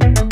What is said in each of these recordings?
you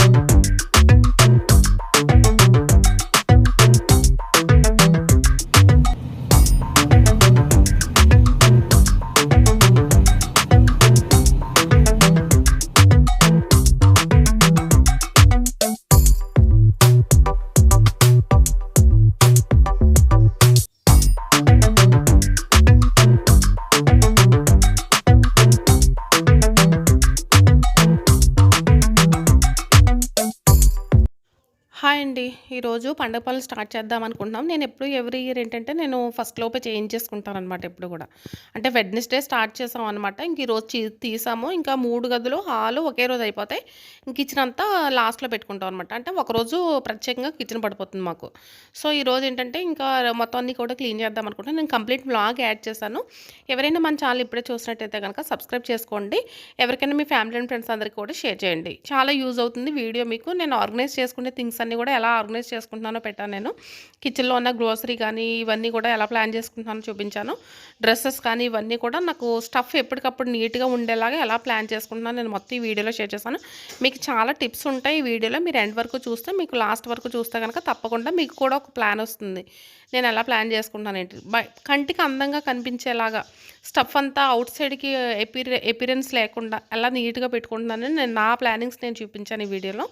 పండుగ పనులు start చేద్దాం అనుకుంటున్నాం. నేను ఎప్పుడు ఎవ్రీ ఇయర్ ఏంటంటే నేను ఫస్ట్ లోపే చేయించేసుకుంటాననమాట ఎప్పుడు కూడా. అంటే వెడ్నెస్‌డే స్టార్ట్ చేసాం అనమాట. ఇంక ఈరోజు తీసాము. ఇంకా మూడు గదులు, హాలు ఒకే రోజు అయిపోతాయి. ఇంక కిచెన్ అంతా లాస్ట్‌లో పెట్టుకుంటాం అనమాట. అంటే ఒకరోజు ప్రత్యేకంగా కిచెన్ పడిపోతుంది మాకు. సో, ఈరోజు ఏంటంటే ఇంకా మొత్తం అన్ని కూడా క్లీన్ చేద్దాం అనుకుంటున్నాను. నేను కంప్లీట్ బ్లాగ్ యాడ్ చేశాను. ఎవరైనా మన ఛానల్ ఇప్పుడే చూసినట్టయితే కనుక సబ్స్క్రైబ్ చేసుకోండి. ఎవరికైనా మీ ఫ్యామిలీ అండ్ ఫ్రెండ్స్ అందరికీ కూడా షేర్ చేయండి. చాలా యూజ్ అవుతుంది వీడియో మీకు. నేను ఆర్గనైజ్ చేసుకునే థింగ్స్ అన్నీ కూడా ఎలా ఆర్గనైజ్ చేసుకుంటున్నాను పెట్టాను నేను. కిచెన్‌లో ఉన్న గ్రోసరీ కానీ ఇవన్నీ కూడా ఎలా ప్లాన్ చేసుకుంటున్నానో చూపించాను. డ్రెస్సెస్ కానీ ఇవన్నీ కూడా నాకు స్టఫ్ ఎప్పటికప్పుడు నీట్‌గా ఉండేలాగా ఎలా ప్లాన్ చేసుకుంటున్నాను నేను మొత్తం ఈ వీడియోలో షేర్ చేశాను. మీకు చాలా టిప్స్ ఉంటాయి ఈ వీడియోలో. మీరు ఎండ్ వరకు చూస్తే మీకు లాస్ట్ వరకు చూస్తే కనుక తప్పకుండా మీకు కూడా ఒక ప్లాన్ వస్తుంది. నేను ఎలా ప్లాన్ చేసుకుంటాను ఏంటి. బై కంటికి అందంగా కనిపించేలాగా స్టఫ్ అంతా అవుట్ సైడ్‌కి ఎపిర్ ఎపిరియన్స్ లేకుండా ఎలా నీట్‌గా పెట్టుకుంటున్నానని నేను నా ప్లానింగ్స్ నేను చూపించాను ఈ వీడియోలో.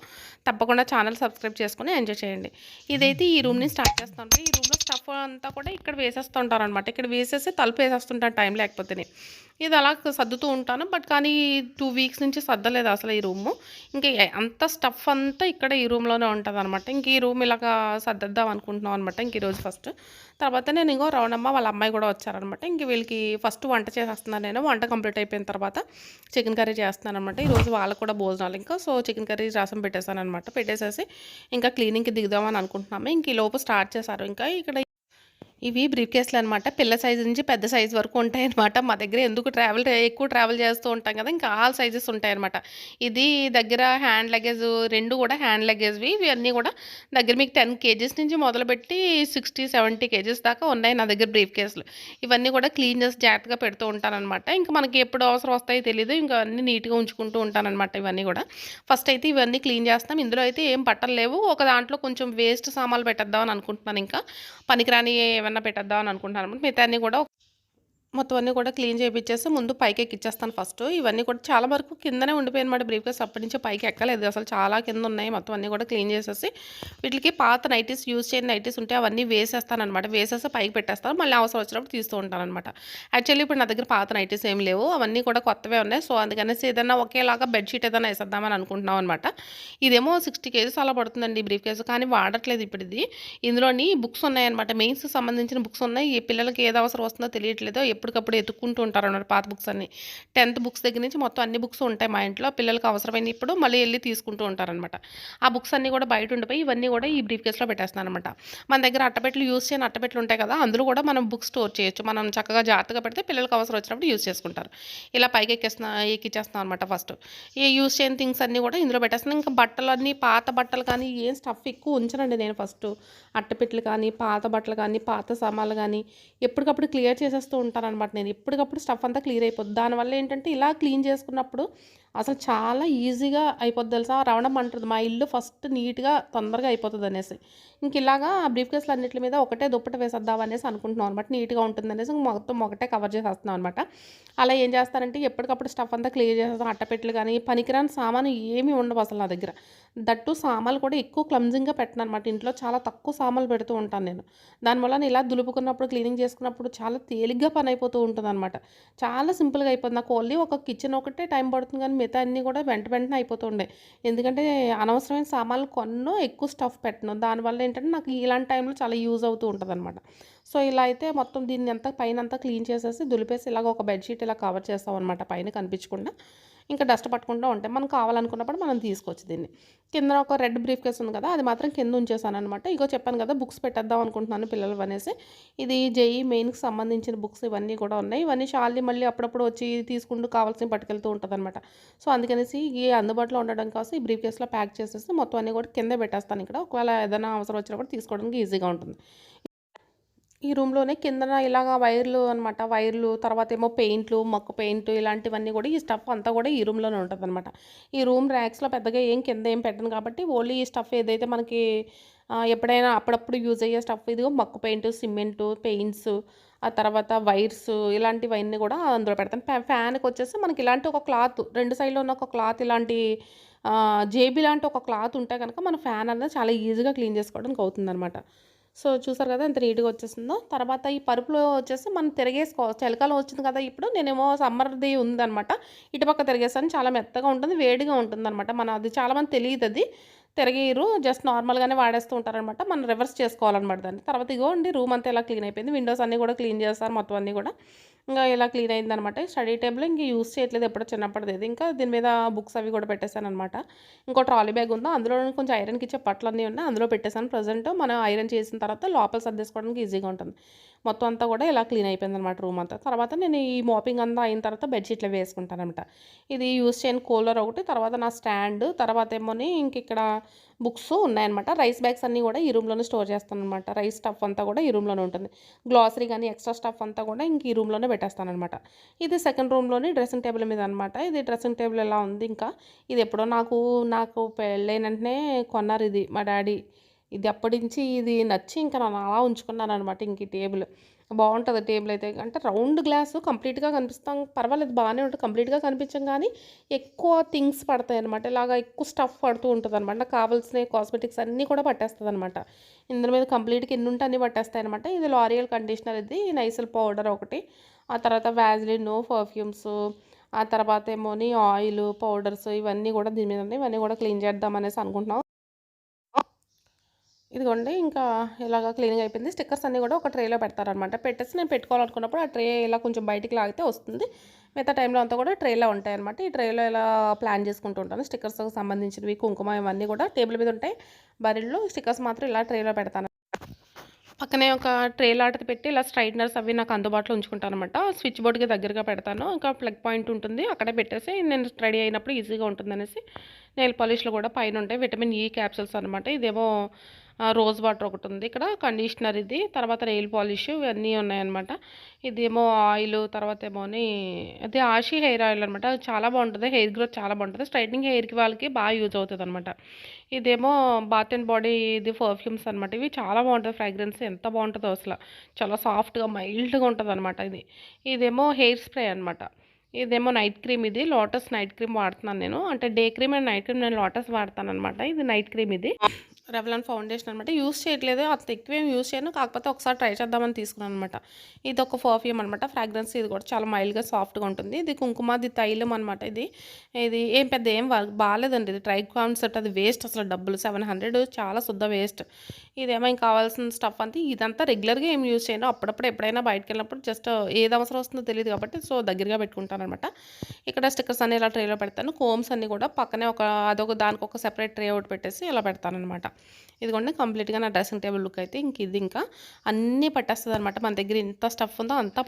తప్పకుండా ఛానల్ సబ్స్క్రైబ్ చేసుకుని ఎంజాయ్ చేయండి. ఇదైతే ఈ రూమ్‌ని స్టార్ట్ చేస్తాను. ఈ రూమ్‌లో స్టఫ్ అంతా కూడా ఇక్కడ వేసేస్తూ ఉంటారనమాట. ఇక్కడ వేసేసి తలుపు వేసేస్తుంటాను టైం లేకపోతేనే. ఇది అలా సర్దుతూ ఉంటాను. బట్ కానీ టూ వీక్స్ నుంచి సర్దలేదు అసలు ఈ రూము. ఇంకా అంత స్టఫ్ అంతా ఇక్కడ ఈ రూమ్‌లోనే ఉంటదనమాట. ఇంక ఈ రూమ్ ఇలాగా సర్దిద్దాం అనుకుంటున్నాం అనమాట. ఇంక ఈరోజు ఫస్ట్. తర్వాత నేను ఇంకో రవణమ్మ వాళ్ళ అమ్మాయి కూడా వచ్చారనమాట. ఇంక వీళ్ళకి ఫస్ట్ వంట చేసేస్తున్నాను నేను. వంట కంప్లీట్ అయిపోయిన తర్వాత చికెన్ కర్రీ చేస్తున్నాననమాట. ఈరోజు వాళ్ళకు కూడా భోజనాలు ఇంకా. సో, చికెన్ కర్రీ రసం పెట్టేసాననమాట. పెట్టేసేసి ఇంకా క్లీనింగ్‌కి దిగుదామని అనుకుంటున్నాము. ఇంక లోపు స్టార్ట్ చేశారు ఇంకా. ఇక్కడ ఇవి బ్రీఫ్ కేసులు అనమాట. పిల్ల సైజ్ నుంచి పెద్ద సైజు వరకు ఉంటాయనమాట. మా దగ్గర ఎందుకు ట్రావెల్ ఎక్కువ ట్రావెల్ చేస్తూ ఉంటాం కదా! ఇంకా ఆల్ సైజెస్ ఉంటాయనమాట. ఇది దగ్గర హ్యాండ్ లగేజ్ రెండు కూడా హ్యాండ్ లగేజ్‌వి. ఇవన్నీ కూడా దగ్గర మీకు 10 కేజీస్ నుంచి మొదలుపెట్టి 60, 70 కేజీస్ దాకా ఉన్నాయి నా దగ్గర బ్రీఫ్ కేసులు ఇవన్నీ కూడా క్లీన్ చేసి జాగ్రత్తగా పెడుతూ ఉంటాననమాట. ఇంకా మనకి ఎప్పుడు అవసరం వస్తాయో తెలియదు ఇంకా అన్నీ నీట్‌గా ఉంచుకుంటూ ఉంటాననమాట ఇవన్నీ కూడా. ఫస్ట్ అయితే ఇవన్నీ క్లీన్ చేస్తాం ఇందులో అయితే ఏం బట్టలు లేవు. ఒక దాంట్లో కొంచెం వేస్ట్ సామాన్లు పెట్టేద్దాం అని అనుకుంటున్నాను ఇంకా. పనికిరాని ఏమన్నా పెట్టేద్దాం అని అనుకుంటున్నాను అనమాట. మిగతా అన్నీ కూడా మొత్తం అన్నీ కూడా క్లీన్ చేపిచ్చేసి ముందు పైకి ఎక్కిచ్చేస్తాను ఫస్ట్. ఇవన్నీ కూడా చాలా వరకు కిందనే ఉండిపోయాయనమాట బ్రీఫ్ కేస్ అప్పటి నుంచి పైకి ఎక్కలేదు. అసలు చాలా కింద ఉన్నాయి. మొత్తం అన్నీ కూడా క్లీన్ చేసేసి వీటికి పాత నైటీస్ యూజ్ చేయని నైటీస్ ఉంటే అవన్నీ వేసేస్తాననమాట. వేసేసి పైకి పెట్టేస్తాను. మళ్ళీ అవసరం వచ్చినప్పుడు తీస్తూ ఉంటాననమాట. యాక్చువల్లీ ఇప్పుడు నా దగ్గర పాత నైటీస్ ఏమి లేవు. అవన్నీ కూడా కొత్తవే ఉన్నాయి. సో, అందుకనేసి ఏదైనా ఒకేలాగా బెడ్‌షీట్ ఏదైనా వేసేద్దామని అనుకుంటున్నాం అనమాట. ఇదేమో 60 కేజీస్ అలా పడుతుందండి బ్రీఫ్ కేసు కానీ వాడట్లేదు ఇప్పుడు ఇది. ఇందులోని బుక్స్ ఉన్నాయన్నమాట. మెయిన్స్ సంబంధించిన బుక్స్ ఉన్నాయి. ఈ పిల్లలకి ఏది అవసరం వస్తుందో తెలియట్లేదు. ఎప్పటికప్పుడు ఎతుక్కుంటూ ఉంటారనమాట పాత బుక్స్ అన్నీ. 10థ్ బుక్స్ దగ్గర నుంచి మొత్తం అన్ని బుక్స్ ఉంటాయి మా ఇంట్లో. పిల్లలకు అవసరమైన ఇప్పుడు మళ్ళీ వెళ్ళి తీసుకుంటూ ఉంటారనమాట. ఆ బుక్స్ అన్నీ కూడా బయట ఉండిపోయి ఇవన్నీ కూడా ఈ బ్రీఫ్ కేస్‌లో అనమాట మన దగ్గర అట్టపెట్టెలు యూస్ చేయని అట్టపెట్టెలు ఉంటాయి కదా! అందులో కూడా మనం బుక్స్ స్టోర్ చేయొచ్చు. మనం చక్కగా జాగ్రత్తగా పెడితే పిల్లలకి అవసరం వచ్చినప్పుడు యూజ్ చేసుకుంటారు. ఇలా పైకి ఎక్కేస్తున్నా ఎక్కిచ్చేస్తున్నాం అనమాట ఫస్ట్. ఈ యూస్ చేయని థింగ్స్ అన్నీ కూడా ఇందులో పెట్టేస్తున్నాను. ఇంకా బట్టలు అన్నీ పాత బట్టలు కానీ ఏం స్టఫ్ ఎక్కువ ఉంచనండి నేను ఫస్ట్. అట్టపెట్టెలు కానీ, పాత బట్టలు కానీ, పాత సామాన్లు కానీ ఎప్పటికప్పుడు క్లియర్ చేసేస్తూ అనమాట నేను. ఎప్పటికప్పుడు స్టఫ్ అంతా క్లియర్ అయిపోద్ది. దానివల్ల ఏంటంటే ఇలా క్లీన్ చేసుకున్నప్పుడు అసలు చాలా ఈజీగా అయిపోద్ది తెలుసా! రవణమ్మ అంటుంది మా ఇల్లు ఫస్ట్ నీట్‌గా తొందరగా అయిపోతుంది అనేసి ఇంక ఇలాగా బ్రీఫ్ కేసులు అన్నింటి మీద ఒకటే దుప్పట వేసేద్దాం అనేసి అనుకుంటున్నాం అనమాట. నీట్‌గా ఉంటుందనేసి మొత్తం ఒకటే కవర్ చేసేస్తున్నాం అనమాట. అలా ఏం చేస్తానంటే ఎప్పటికప్పుడు స్టఫ్ అంతా క్లియర్ చేసేస్తాం. అట్టపెట్టెలు కానీ పనికిరాని సామాను ఏమీ ఉండవు అసలు నా దగ్గర. దట్టు సామాన్లు కూడా ఎక్కువ క్లమ్జింగ్‌గా పెట్టననమాట. ఇంట్లో చాలా తక్కువ సామాన్లు పెడుతూ ఉంటాను నేను. దానివల్ల ఇలా దులుపుకున్నప్పుడు క్లీనింగ్ చేసుకున్నప్పుడు చాలా తేలిగ్గా పని అయిపోతూ ఉంటుంది అనమాట చాలా సింపుల్‌గా అయిపోతుంది నాకు ఓన్లీ ఒక కిచెన్ ఒకటే టైం పడుతుంది కానీ మిగతా అన్నీ కూడా వెంట వెంటనే అయిపోతుండే ఎందుకంటే అనవసరమైన సామాన్లు కొన్నో ఎక్కువ స్టఫ్ పెట్టను. దానివల్ల ఏంటంటే నాకు ఇలాంటి టైంలో చాలా యూజ్ అవుతూ ఉంటుంది అనమాట సో, ఇలా అయితే మొత్తం దీన్ని అంతా పైన అంతా క్లీన్ చేసేసి దులిపేసి ఇలాగ ఒక బెడ్‌షీట్ ఇలా కవర్ చేస్తామనమాట పైన కనిపించకుండా. ఇంకా డస్ట్ పట్టుకుంటూ ఉంటాయి. మనం కావాలనుకున్నప్పుడు మనం తీసుకోవచ్చు దీన్ని. కిందన ఒక రెడ్ బ్రీఫ్ కేస్ ఉంది కదా! అది మాత్రం కింద ఉంచేసాననమాట. ఇగో చెప్పాను కదా! బుక్స్ పెట్టేద్దాం అనుకుంటున్నాను పిల్లలు అనేసి ఇది జేఈ మెయిన్‌కి సంబంధించిన బుక్స్ ఇవన్నీ కూడా ఉన్నాయి. ఇవన్నీ షాల్ని మళ్ళీ అప్పుడప్పుడు వచ్చి తీసుకుంటూ కావాల్సిన పట్టుకెళ్తూ ఉంటదనమాట. సో, అందుకనేసి ఈ అందుబాటులో ఉండడం కోసం ఈ బ్రీఫ్ కేస్‌లో ప్యాక్ చేసేసి మొత్తం అన్నీ కూడా కిందే పెట్టేస్తాను ఇక్కడ. ఒకవేళ ఏదైనా అవసరం వచ్చినప్పుడు తీసుకోవడానికి ఈజీగా ఉంటుంది. ఈ రూమ్‌లోనే కిందన ఇలాగా వైర్లు అనమాట. వైర్లు తర్వాత ఏమో పెయింట్లు, మొక్క పెయింట్ ఇలాంటివన్నీ కూడా ఈ స్టఫ్ అంతా కూడా ఈ రూమ్‌లోనే ఉంటదనమాట. ఈ రూమ్ ర్యాక్స్‌లో పెద్దగా ఏం కింద ఏం పెట్టను కాబట్టి ఓన్లీ ఈ స్టఫ్ ఏదైతే మనకి ఎప్పుడైనా అప్పుడప్పుడు యూజ్ అయ్యే స్టఫ్ ఇదిగో మొక్క పెయింట్ సిమెంటు, పెయింట్స్ ఆ తర్వాత వైర్స్ ఇలాంటివన్నీ కూడా అందులో పెడతాను. ఫ్యాన్కి వచ్చేసి మనకి ఇలాంటి ఒక క్లాత్ రెండు సైడ్‌లో ఉన్న ఒక క్లాత్ ఇలాంటి జేబీ లాంటి ఒక క్లాత్ ఉంటే కనుక మన ఫ్యాన్ అనేది చాలా ఈజీగా క్లీన్ చేసుకోవడానికి అవుతుందనమాట. సో, చూసారు కదా! ఎంత నీట్‌గా వచ్చేసిందో. తర్వాత ఈ పరుపులో వచ్చేసి మనం తిరగేసుకోవచ్చు. చలికాలం వచ్చింది కదా! ఇప్పుడు నేనేమో సమ్మర్‌ది ఉందనమాట. ఇటుపక్క తిరిగేసాను. చాలా మెత్తగా ఉంటుంది. వేడిగా ఉంటుందనమాట. మన అది చాలామంది అది తిరగేయరు. జస్ట్ నార్మల్‌గానే వాడేస్తూ ఉంటారనమాట. మనం రివర్స్ చేసుకోవాలనమాట దాన్ని. తర్వాత ఇగోండి రూమ్ అంతా ఇలా క్లీన్ అయిపోయింది. విండోస్ అన్నీ కూడా క్లీన్ చేస్తారు మొత్తం అన్నీ కూడా. ఇంకా ఇలా క్లీన్ అయిందనమాట. స్టడీ టేబుల్ ఇంక యూస్ చేయట్లేదు ఎప్పుడో చిన్నప్పటిది. ఇంకా దీని మీద బుక్స్ అవి కూడా పెట్టేసాననమాట. ఇంకో ట్రాలీ బ్యాగ్ ఉందో అందులో కొంచెం ఐరన్‌కి ఇచ్చే అన్నీ ఉన్నాయి. అందులో పెట్టేశాను ప్రజెంట్ మనం ఐరన్ చేసిన తర్వాత లోపల సర్దేసుకోవడానికి ఈజీగా ఉంటుంది. మొత్తం అంతా కూడా ఇలా క్లీన్ అయిపోయిందనమాట రూమ్ అంతా. తర్వాత నేను ఈ మోపింగ్ అంతా అయిన తర్వాత బెడ్‌షీట్లు వేసుకుంటానమాట ఇది యూజ్ చేయని కూలర్ ఒకటి, తర్వాత నా స్టాండ్, తర్వాత ఏమోని ఇంక ఇక్కడ బుక్స్ ఉన్నాయన్నమాట. రైస్ బ్యాగ్స్ అన్నీ కూడా ఈ రూమ్‌లోనే స్టోర్ చేస్తాననమాట. రైస్ స్టఫ్ అంతా కూడా ఈ రూమ్‌లోనే ఉంటుంది. గ్లాసరీ కానీ ఎక్స్‌ట్రా స్టఫ్ అంతా కూడా ఇంక ఈ రూమ్‌లోనే పెట్టేస్తాననమాట. ఇది సెకండ్ రూమ్‌లోని డ్రెస్సింగ్ టేబుల్ మీద అనమాట. ఇది డ్రెస్సింగ్ టేబుల్ ఎలా ఉంది ఇంకా. ఇది ఎప్పుడో నాకు నాకు పెళ్ళైన వెంటనే కొన్నారు ఇది మా డాడీ ఇది అప్పటినుంచి ఇది నచ్చి ఇంకా నేను అలా ఉంచుకున్నాను అనమాట ఇంక ఈ టేబుల్. బాగుంటుంది టేబుల్ అయితే. అంటే రౌండ్ గ్లాసు కంప్లీట్‌గా కనిపిస్తాం పర్వాలేదు బాగానే ఉంటుంది. కంప్లీట్‌గా కనిపించాం కానీ ఎక్కువ థింగ్స్ పడతాయి అనమాట ఇలాగా ఎక్కువ స్టఫ్ పడుతూ ఉంటదనమాట. నాకు కావాల్సిన కాస్మెటిక్స్ అన్నీ కూడా పట్టేస్తదనమాట. ఇందులో మీద కంప్లీట్‌గా ఎన్నుంటే అన్నీ పట్టేస్తాయనమాట. ఇది లారియల్ కండిషనర్ ఇది. నైసిల్ పౌడర్ ఒకటి. ఆ తర్వాత వ్యాజ్లిన్ పర్ఫ్యూమ్స్ ఆ తర్వాత ఏమోని ఆయిల్, పౌడర్స్ ఇవన్నీ కూడా దీని మీద ఇవన్నీ కూడా క్లీన్ చేద్దాం అనేసి అనుకుంటున్నాం. ఇదిగోండి ఇంకా ఇలాగ క్లీన్‌గా అయిపోయింది. స్టిక్కర్స్ అన్నీ కూడా ఒక ట్రేలో పెడతారనమాట. పెట్టేసి నేను పెట్టుకోవాలనుకున్నప్పుడు ఆ ట్రే ఇలా కొంచెం బయటికి లాగితే వస్తుంది. మిగతా టైంలో అంతా కూడా ట్రేలో ఉంటాయన్నమాట ఈ ట్రేలో ఇలా ప్లాన్ చేసుకుంటూ ఉంటాను. స్టిక్కర్స్‌కి సంబంధించినవి, కుంకుమ ఇవన్నీ కూడా టేబుల్ మీద ఉంటాయి. బరిల్లో స్టిక్కర్స్ మాత్రం ఇలా ట్రేలో పెడతాను. పక్కనే ఒక ట్రే లాంటిది పెట్టి ఇలా స్ట్రైట్నర్స్ అవి నాకు అందుబాటులో ఉంచుకుంటాను అనమాట స్విచ్ బోర్డ్‌కి దగ్గరగా పెడతాను. ఇంకా ప్లగ్ పాయింట్ ఉంటుంది. అక్కడే పెట్టేసి నేను రెడీ అయినప్పుడు ఈజీగా ఉంటుందనేసి నెయిల్ పాలిష్లో కూడా పైన ఉంటాయి. విటమిన్ ఈ క్యాప్సూల్స్ అనమాట. ఇదేమో రోజ్ వాటర్ ఒకటి ఉంది ఇక్కడ కండిషనర్ ఇది. తర్వాత నెయిల్ పాలిష్ ఇవన్నీ ఉన్నాయన్నమాట. ఇదేమో ఆయిల్ తర్వాత ఏమోని అది ఆషి హెయిర్ ఆయిల్ అనమాట. చాలా బాగుంటుంది హెయిర్ గ్రోత్ చాలా బాగుంటుంది స్ట్రైట్నింగ్ హెయిర్‌కి వాళ్ళకి బాగా యూజ్ అవుతదనమాట. ఇదేమో బాత్ అండ్ బాడీ ఇది పర్ఫ్యూమ్స్ అనమాట. ఇవి చాలా బాగుంటుంది ఫ్రాగ్రెన్స్ ఎంత బాగుంటుందో అసలు చాలా సాఫ్ట్‌గా మైల్డ్‌గా ఉంటదనమాట ఇది. ఇదేమో హెయిర్ స్ప్రే అనమాట. ఇదేమో నైట్ క్రీమ్ ఇది. లోటస్ నైట్ క్రీమ్ వాడుతున్నాను నేను. అంటే day cream and night cream నేను లోటస్ వాడతాను అనమాట ఇది నైట్ క్రీమ్ ఇది. రెవ్లాన్ ఫౌండేషన్ అనమాట. యూజ్ చేయట్లేదు. అంత ఎక్కువేం యూజ్ చేయను. కాకపోతే ఒకసారి ట్రై చేద్దామని తీసుకుని అనమాట ఇది ఒక పర్ఫ్యూమ్ అనమాట. ఫ్రాగ్రెన్స్ ఇది కూడా చాలా మైల్డ్‌గా సాఫ్ట్‌గా ఉంటుంది. ఇది కుంకుమది తైలం అనమాట ఇది. ఇది ఏం పెద్ద ఏం బాగాలేదండి బాలేదండి ఇది. ట్రై కాన్సెప్ట్ అది వేస్ట్ అసలు డబ్బులు 700 చాలా శుద్ధ వేస్ట్. ఇదేమో ఇంకా కావాల్సిన స్టఫ్ అంతా ఇదంతా రెగ్యులర్‌గా ఏం యూజ్ చేయను. అప్పుడప్పుడు ఎప్పుడైనా బయటికెళ్ళినప్పుడు జస్ట్ ఏది అవసరం వస్తుందో తెలియదు కాబట్టి సో, దగ్గరగా పెట్టుకుంటాననమాట. ఇక్కడ స్టిక్కర్స్ అన్నీ ఇలా ట్రేలో పెడతాను. కోమ్స్ అన్నీ కూడా పక్కనే ఒక అదొక దానికి ఒక సెపరేట్ ట్రే ఒకటి పెట్టేసి ఇలా పెడతాననమాట. ఇదిగోండి కంప్లీట్‌గా నా డ్రెస్సింగ్ టేబుల్ లుక్ అయితే ఇంక ఇది ఇంకా అన్నీ పట్టేస్తదనమాట. మన దగ్గర ఎంత స్టఫ్ ఉందో అంతా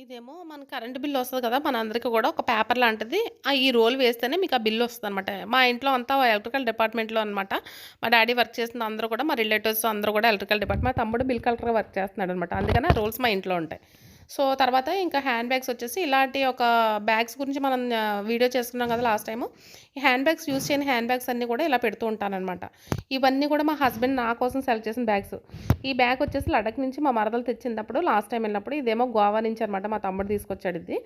ఇదేమో మన కరెంట్ బిల్ వస్తుంది కదా! మన అందరికీ కూడా ఒక పేపర్ లాంటిది. ఆ ఈ రోల్ వేస్తేనే మీకు ఆ బిల్ అనమాట మా ఇంట్లో అంతా ఎలక్ట్రికల్ డిపార్ట్మెంట్‌లో అనమాట. మా డాడీ వర్క్ చేస్తున్న అందరూ కూడా మా రిలేటివ్స్ అందరూ కూడా ఎలక్ట్రికల్ డిపార్ట్మెంట్. మా తమ్ముడు బిల్ కలెక్టర్ వర్క్ చేస్తున్నాడనమాట. అందుకని రోల్స్ మా ఇంట్లో ఉంటాయి. సో, తర్వాత ఇంకా హ్యాండ్ బ్యాగ్స్ వచ్చేసి ఇలాంటి ఒక బ్యాగ్స్ గురించి మనం వీడియో చేసుకున్నాం కదా లాస్ట్ టైము. ఈ హ్యాండ్ బ్యాగ్స్ యూజ్ చేయని హ్యాండ్ బ్యాగ్స్ అన్నీ కూడా ఇలా పెడుతూ ఉంటాననమాట. ఇవన్నీ కూడా మా హస్బెండ్ నా కోసం సెలెక్ట్ చేసిన బ్యాగ్స్. ఈ బ్యాగ్ వచ్చేసి లడఖ్ నుంచి మా మరదలు తెచ్చినప్పుడు లాస్ట్ టైం వెళ్ళినప్పుడు ఇదేమో గోవా నుంచి అనమాట. మా తమ్ముడు తీసుకొచ్చాడు ఇది.